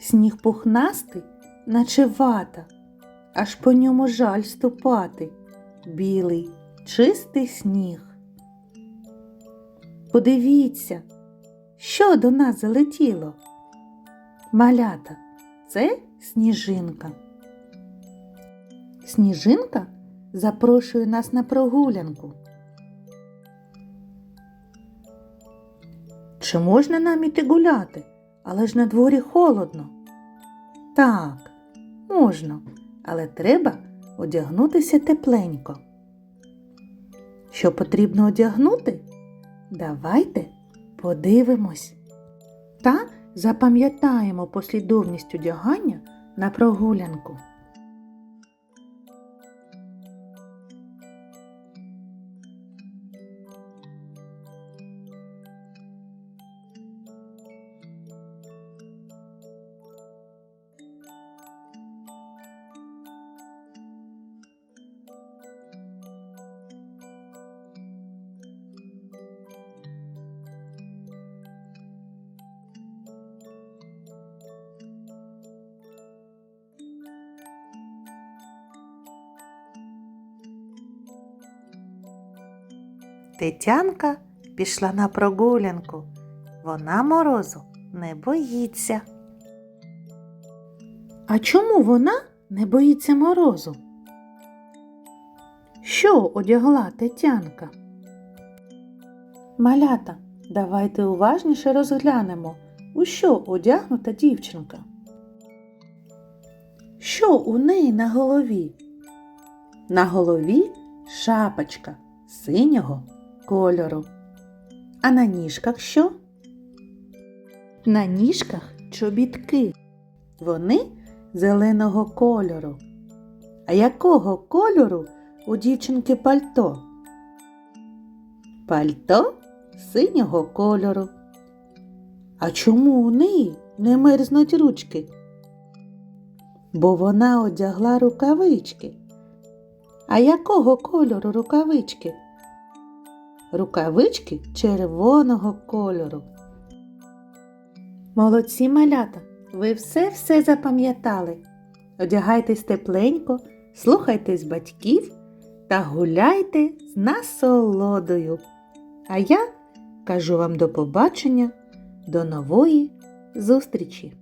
Сніг пухнастий, наче вата, аж по ньому жаль ступати. Білий, чистий сніг. Подивіться, що до нас залетіло. Малята, це сніжинка. Сніжинка запрошує нас на прогулянку. Чи можна нам іти гуляти, але ж на дворі холодно? Так, можна, але треба одягнутися тепленько. Що потрібно одягнути? Давайте подивимось. Та запам'ятаємо послідовність одягання на прогулянку. Тетянка пішла на прогулянку. Вона морозу не боїться. А чому вона не боїться морозу? Що одягла Тетянка? Малята, давайте уважніше розглянемо, у що одягнута дівчинка. Що у неї на голові? На голові шапочка синього кольору. А на ніжках що? На ніжках чобітки. Вони зеленого кольору. А якого кольору у дівчинки пальто? Пальто синього кольору. А чому у неї не мерзнуть ручки? Бо вона одягла рукавички. А якого кольору рукавички? Рукавички червоного кольору. Молодці малята, ви все-все запам'ятали. Одягайтесь тепленько, слухайтесь батьків та гуляйте з насолодою. А я кажу вам до побачення, до нової зустрічі!